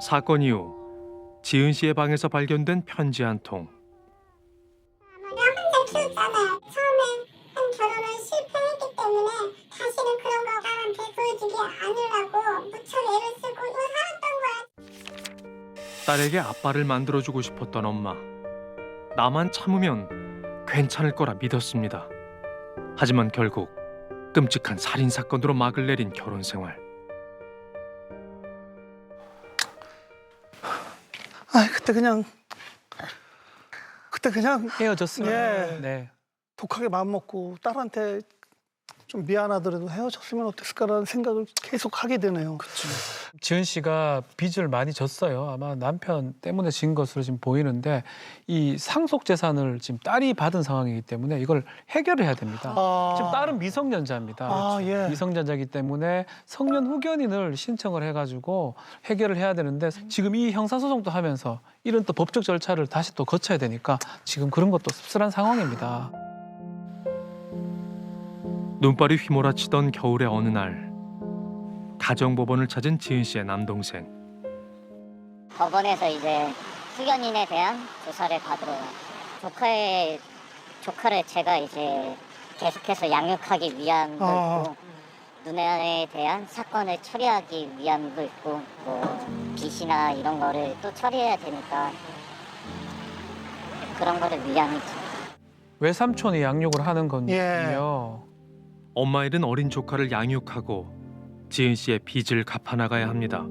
사건 이후 지은 씨의 방에서 발견된 편지 한 통. 내가 혼자 키웠잖아요. 처음에 한 결혼을 실패했기 때문에 다시는 그런 거 남한테 보여주지 않으려고 무척 애를 쓰고 또 살았던 거야. 딸에게 아빠를 만들어주고 싶었던 엄마. 나만 참으면 괜찮을 거라 믿었습니다. 하지만 결국 끔찍한 살인 사건으로 막을 내린 결혼 생활. 그때 그냥 그때 그냥 헤어졌어요. 예. 네. 독하게 마음 먹고 딸한테 좀 미안하더라도 헤어졌으면 어땠을까라는 생각을 계속 하게 되네요. 지은 씨가 빚을 많이 졌어요. 아마 남편 때문에 진 것으로 지금 보이는데 이 상속 재산을 지금 딸이 받은 상황이기 때문에 이걸 해결을 해야 됩니다. 아, 지금 딸은 미성년자입니다. 아, 예. 미성년자이기 때문에 성년 후견인을 신청을 해가지고 해결을 해야 되는데 지금 이 형사소송도 하면서 이런 또 법적 절차를 다시 또 거쳐야 되니까 지금 그런 것도 씁쓸한 상황입니다. 눈발이 휘몰아치던 겨울의 어느 날 가정법원을 찾은 지은 씨의 남동생. 법원에서 이제 후견인에 대한 조사를 받으러 조카의 조카를 제가 이제 계속해서 양육하기 위함도 아. 있고 누나에 대한 사건을 처리하기 위함도 있고 뭐 빚이나 이런 거를 또 처리해야 되니까 그런 거를 위함이죠. 외삼촌이 양육을 하는 건요. 예. 엄마 잃은 어린 조카를 양육하고 지은 씨의 빚을 갚아 나가야 합니다.